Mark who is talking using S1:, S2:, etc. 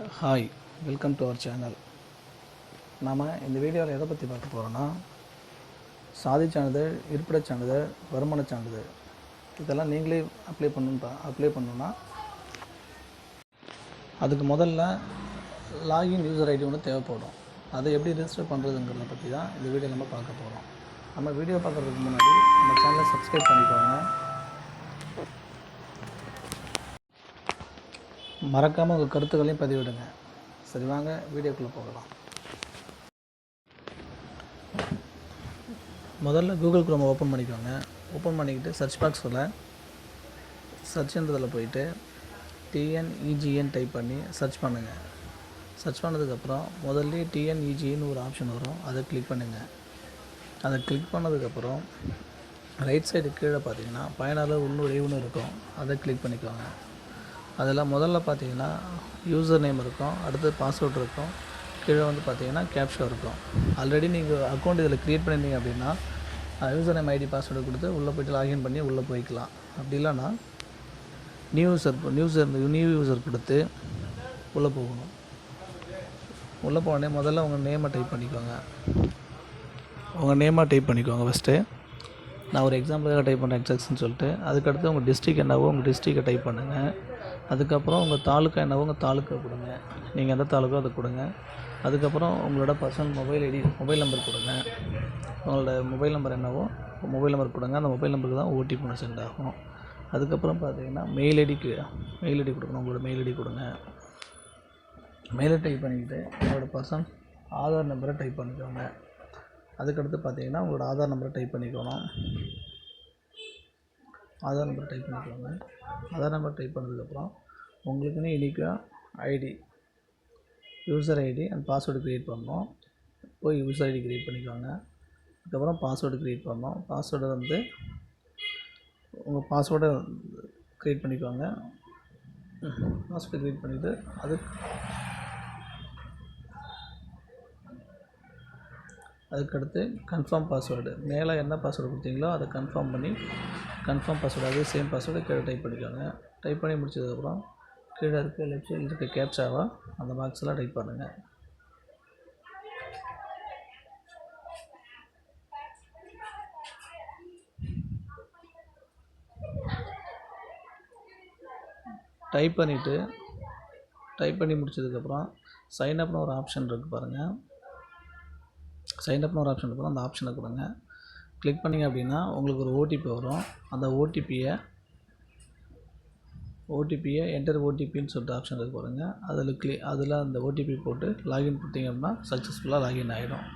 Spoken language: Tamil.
S1: Hi welcome to our channel நாம் இந்த வீடியோவில் எதை பற்றி பார்க்க போகிறோன்னா சாதி சான்றிதழ் இருப்பிடச் சான்றிதழ் வருமானச் சான்றிதழ் இதெல்லாம் நீங்களே அப்ளை பண்ணணும் அப்ளை பண்ணணுன்னா அதுக்கு முதல்ல லாகின் யூசர் ஐடி ஒன்று தேவைப்படும். அதை எப்படி ரிஜிஸ்டர் பண்ணுறதுங்கிறத பற்றி தான் இந்த வீடியோ நம்ம பார்க்க போகிறோம் நம்ம வீடியோ பார்க்குறதுக்கு முன்னாடி நம்ம சேனலை சப்ஸ்கிரைப் பண்ணிக்கோங்க. மறக்காமல் உங்கள் கருத்துக்களையும் பதிவிடுங்க. சரி வாங்க வீடியோக்குள்ளே போகலாம். முதல்ல கூகுள் குரோமை ஓப்பன் பண்ணிக்கோங்க. ஓப்பன் பண்ணிக்கிட்டு சர்ச் பாக்ஸில் சர்ச்ன்றதில் போயிட்டு டிஎன்இஜிஎன் டைப் பண்ணி சர்ச் பண்ணுங்கள் சர்ச் பண்ணதுக்கப்புறம் முதல்ல டிஎன்இஜின்னு ஒரு ஆப்ஷன் வரும். அதை கிளிக் பண்ணுங்கள் அதை கிளிக் பண்ணதுக்கப்புறம் ரைட் சைடு கீழே பார்த்தீங்கன்னா பயனாளர் உள்நுழைவுன்னு இருக்கும். அதை கிளிக் பண்ணிக்கோங்க. அதில் முதல்ல பார்த்தீங்கன்னா யூசர் நேம் இருக்கும் அடுத்து பாஸ்வேர்ட் இருக்கும் கீழே வந்து பார்த்தீங்கன்னா கேப்ஷா இருக்கும். ஆல்ரெடி நீங்கள் அக்கௌண்ட் இதில் க்ரியேட் பண்ணியிருந்தீங்க அப்படின்னா யூசர் நேம் ஐடி பாஸ்வேர்டு கொடுத்து உள்ளே போய்ட்டு லாகின் பண்ணி உள்ளே போய்க்கலாம். அப்படி இல்லைன்னா new user new user new user கொடுத்து உள்ளே போகணும். உள்ளே போனே முதல்ல உங்கள் நேமை டைப் பண்ணிக்கோங்க. உங்கள் நேமாக டைப் பண்ணிக்கோங்க ஃபஸ்ட்டு நான் ஒரு எக்ஸாம்பிளுக்காக டைப் பண்ணேன் எக்ஸாக்ஸ்ன்னு சொல்லிட்டு. அதுக்கடுத்து உங்கள் டிஸ்ட்ரிக் என்னவோ உங்கள் டிஸ்ட்ரிக்டை டைப் பண்ணுங்கள் அதுக்கப்புறம் உங்கள் தாலுக்கா என்னவோ உங்கள் தாலுக்கா கொடுங்க. நீங்கள் எந்த தாலுக்கோ அதை கொடுங்க. அதுக்கப்புறம் உங்களோட personal mobile ID mobile number கொடுங்க. உங்களோட மொபைல் நம்பர் என்னவோ மொபைல் நம்பர் கொடுங்க. அந்த மொபைல் நம்பருக்கு தான் ஓடிபி ஒன்று சென்ட் ஆகும். அதுக்கப்புறம் பார்த்தீங்கன்னா மெயில் ஐடிக்கு மெயில் ஐடி கொடுக்கணும். உங்களோட மெயில் ஐடி கொடுங்க. மெயில் டைப் பண்ணிக்கிட்டு உங்களோட பர்சன் ஆதார் நம்பரை டைப் பண்ணிக்கோங்க. அதுக்கடுத்து பார்த்தீங்கன்னா உங்களோட ஆதார் நம்பரை டைப் பண்ணிக்கணும். ஆதார் நம்பர் டைப் பண்ணிக்கோங்க ஆதார் நம்பர் டைப் பண்ணதுக்கப்புறம் உங்களுக்குன்னு இனிக்காக ID user ID and password create பண்ணணும். போய் யூசர் ஐடி க்ரியேட் பண்ணிக்கோங்க. அதுக்கப்புறம் பாஸ்வேர்டு க்ரியேட் பண்ணணும். பாஸ்வேர்டு வந்து உங்கள் பாஸ்வேர்டை க்ரியேட் பண்ணிக்கோங்க. பாஸ்வேர்டு க்ரியேட் பண்ணிவிட்டு அது அதுக்கடுத்து கன்ஃபார்ம் பாஸ்வேர்டு மேலே என்ன பாஸ்வேர்டு கொடுத்தீங்களோ அதை கன்ஃபார்ம் பண்ணி கன்ஃபார்ம் பாஸ்வேர்டு அதே சேம் பாஸ்வேர்டு கீழே டைப் பண்ணிக்கோங்க. டைப் பண்ணி முடிச்சதுக்கப்புறம் கீழே இருக்க லெஃப்ட் சைடில் இருக்க கேப்சாவா அந்த பாக்ஸில் டைப் பண்ணுங்கள் டைப் பண்ணிவிட்டு டைப் பண்ணி முடிச்சதுக்கப்புறம் சைன் அப்னு ஒரு ஆப்ஷன் இருக்குது பாருங்கள் சைன் அப்னு ஒரு ஆப்ஷன் இருக்கும் அந்த ஆப்ஷனை கொடுங்க. கிளிக் பண்ணிங்க அப்படின்னா உங்களுக்கு ஒரு ஓடிபி வரும். அந்த ஓடிபியை ஓடிபியை என்டர் ஓடிபின்னு சொல்லிட்டு ஆப்ஷன் இருக்கு பாருங்கள் அதில் கிளி அதில் அந்த ஓடிபி போட்டு லாகின் கொடுத்தீங்க அப்படின்னா சக்ஸஸ்ஃபுல்லாக லாகின் ஆகிடும்